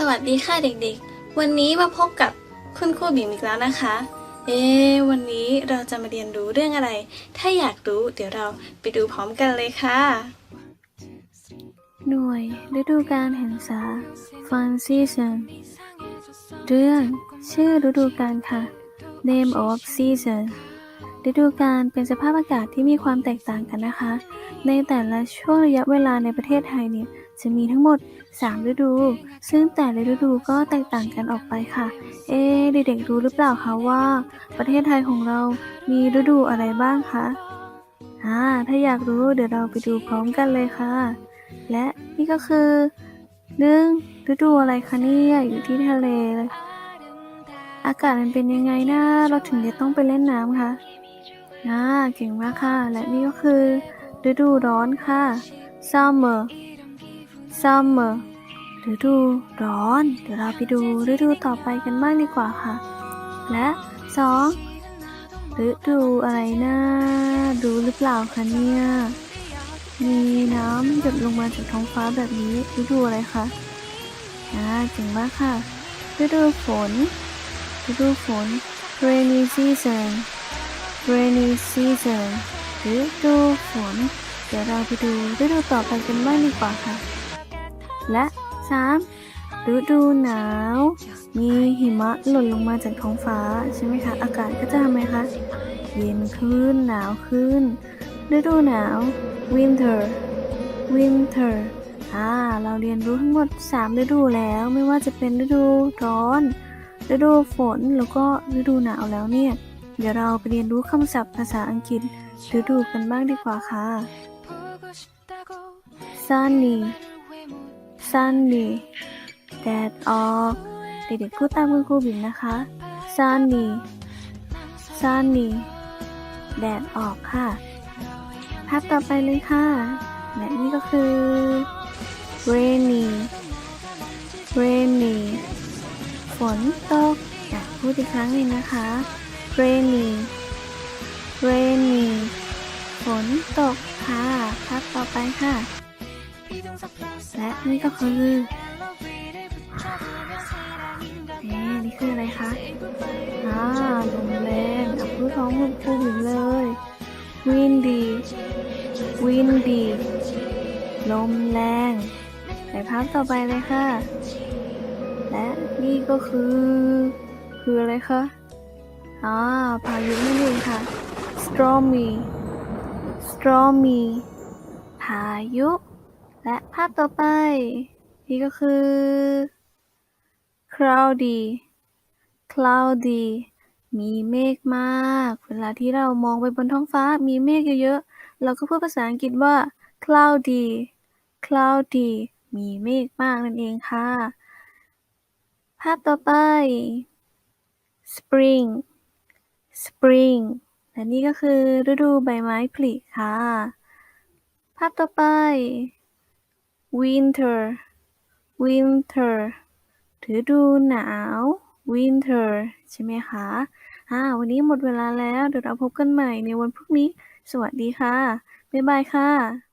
สวัสดีค่ะเด็กๆ วันนี้มาพบกับคุณครูบิ๋มอีกแล้วนะคะ เอ๊ะวันนี้เราจะมาเรียนรู้เรื่องอะไร ถ้าอยากรู้เดี๋ยวเราไปดูพร้อมกันเลยค่ะ หน่วยฤดูกาลแห่งสา Fun Season เรื่องชื่อฤดูกาลค่ะ Name of Season ฤดูกาลเป็นสภาพอากาศที่มีความแตกต่างกันนะคะ ในแต่ละช่วงระยะเวลาในประเทศไทยเนี่ยจะมีทั้งหมด 3 ฤดู ซึ่งแต่ละฤดูก็แตกต่างกันออกไปค่ะ เอ๊เด็กๆรู้หรือเปล่าคะว่า ประเทศไทยของเรามีฤดูอะไรบ้างคะอ่าถ้าอยากรู้เดี๋ยวเราไปดูพร้อมกันเลยค่ะ และนี่ก็คือหนึ่งฤดูอะไรคะเนี่ยอยู่ที่ทะเลเลยอากาศมันเป็นยังไงนะเราถึงจะต้องไปเล่นน้ำคะ อ่าเก่งมากค่ะ และนี่ก็คือ ฤดูร้อนค่ะ summer summer ฤดูร้อน เดี๋ยวเราไปดูฤดูต่อไปกันบ้างดีกว่าค่ะ และสองฤดูอะไรนะรู้หรือเปล่าคะเนี่ย มีน้ำหยดลงมาจากท้องฟ้าแบบนี้ฤดูอะไรคะอ่าเจ๋งมากค่ะฤดูฝนฤดูฝน rainy season rainy season ฤดูฝน เดี๋ยวเราไปดูฤดูต่อไปกันบ้างดีกว่าค่ะ และสามฤดูหนาว มีหิมะหล่นลงมาจากท้องฟ้าใช่ไหมคะ อากาศก็จะทำไมคะ เย็นขึ้น หนาวขึ้น ฤดูหนาว winter winter อ่า เราเรียนรู้ทั้งหมด 3 ฤดูแล้ว ไม่ว่าจะเป็นฤดูร้อน ฤดูฝน แล้วก็ฤดูหนาวแล้วเนี่ย เดี๋ยวเราไปเรียนรู้คำศัพท์ภาษาอังกฤษฤดูกันบ้างดีกว่าค่ะ sunny sunny แดดออก เด็กๆพูดตามคุณครูบิ่มนะคะ sunny sunny แดดออกค่ะ ภาพต่อไปเลยค่ะ และนี่ก็คือ rainy rainy ฝนตกอะพูดอีกครั้งหนึ่งนะคะ rainy rainy ฝนตกค่ะภาพต่อไปค่ะ และนี่ก็คือเอ๊ะนี่คืออะไรคะอ่าลมแรงอะพูดท้องคุณครูบิ่เลย windy windy ลมแรงไปภาพต่อไปเลยค่ะ และนี่ก็คือ คืออะไรคะ อ่าพายุนั่นเองค่ะ stormy stormy พายุ และภาพต่อไป นี่ก็คือ cloudy cloudy มีเมฆมาก เวลาที่เรามองไปบนท้องฟ้ามีเมฆเยอะๆ เราก็พูดภาษาอังกฤษว่า cloudy cloudy มีเมฆมากนั่นเองค่ะ ภาพต่อไป spring spring และนี่ก็คือฤดูใบไม้ผลิค่ะ ภาพต่อไป winter winter ฤดูหนาว winter ใช่ไหมคะอ่าวันนี้หมดเวลาแล้ว เดี๋ยวเราพบกันใหม่ในวันพรุ่งนี้ สวัสดีค่ะ บ๊ายบายค่ะ